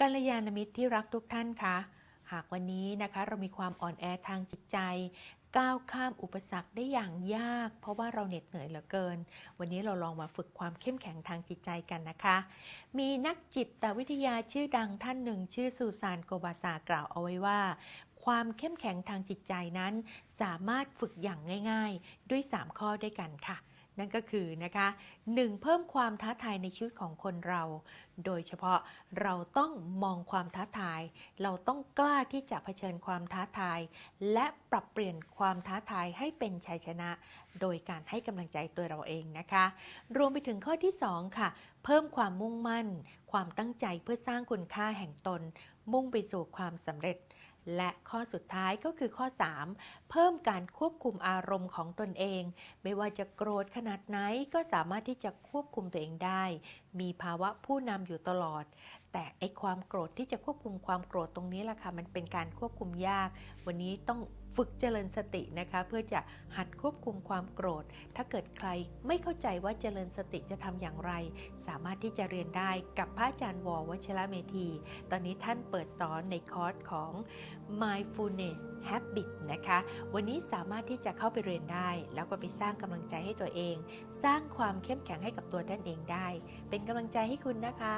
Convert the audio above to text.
กัลยาณมิตรที่รักทุกท่านคะ หากวันนี้นะคะเรามีความอ่อนแอทางจิตใจ ก้าวข้ามอุปสรรคได้อย่างยาก เพราะว่าเราเหน็ดเหนื่อยเหลือเกิน วันนี้เราลองมาฝึกความเข้มแข็งทางจิตใจกันนะคะ มีนักจิตวิทยาชื่อดังท่านหนึ่ง ชื่อซูซานโกบาซากล่าวเอาไว้ว่า ความเข้มแข็งทางจิตใจนั้น สามารถฝึกอย่างง่าย ๆ ด้วย 3 ข้อด้วยกันค่ะ นั่นก็คือนะคะ 1. เพิ่มความท้าทายในชีวิตของคนเรา โดยเฉพาะเราต้องมองความท้าทาย เราต้องกล้าที่จะเผชิญความท้าทาย และปรับเปลี่ยนความท้าทายให้เป็นชัยชนะ โดยการให้กำลังใจตัวเราเองนะคะ รวมไปถึงข้อที่ 2 ค่ะ เพิ่มความมุ่งมั่น ความตั้งใจเพื่อสร้างคุณค่าแห่งตน มุ่งไปสู่ความสำเร็จ และข้อสุดท้ายก็คือข้อ 3 เพิ่มการควบคุมอารมณ์ของตนเอง ไม่ว่าจะโกรธขนาดไหนก็สามารถที่จะควบคุมตัวเองได้ มีภาวะผู้นำอยู่ตลอด แต่ไอความโกรธที่จะควบคุมความโกรธตรงนี้แหละค่ะมันเป็นการควบคุมยาก วันนี้ต้องฝึกเจริญสตินะคะ เพื่อจะหัดควบคุมความโกรธ ถ้าเกิดใครไม่เข้าใจว่าเจริญสติจะทำอย่างไร สามารถที่จะเรียนได้กับพระอาจารย์วอวัชระเมธี ตอนนี้ท่านเปิดสอนในคอร์สของ mindfulness habit นะคะ วันนี้สามารถที่จะเข้าไปเรียนได้ แล้วก็ไปสร้างกำลังใจให้ตัวเอง สร้างความเข้มแข็งให้กับตัวท่านเองได้ เป็นกำลังใจให้คุณนะคะ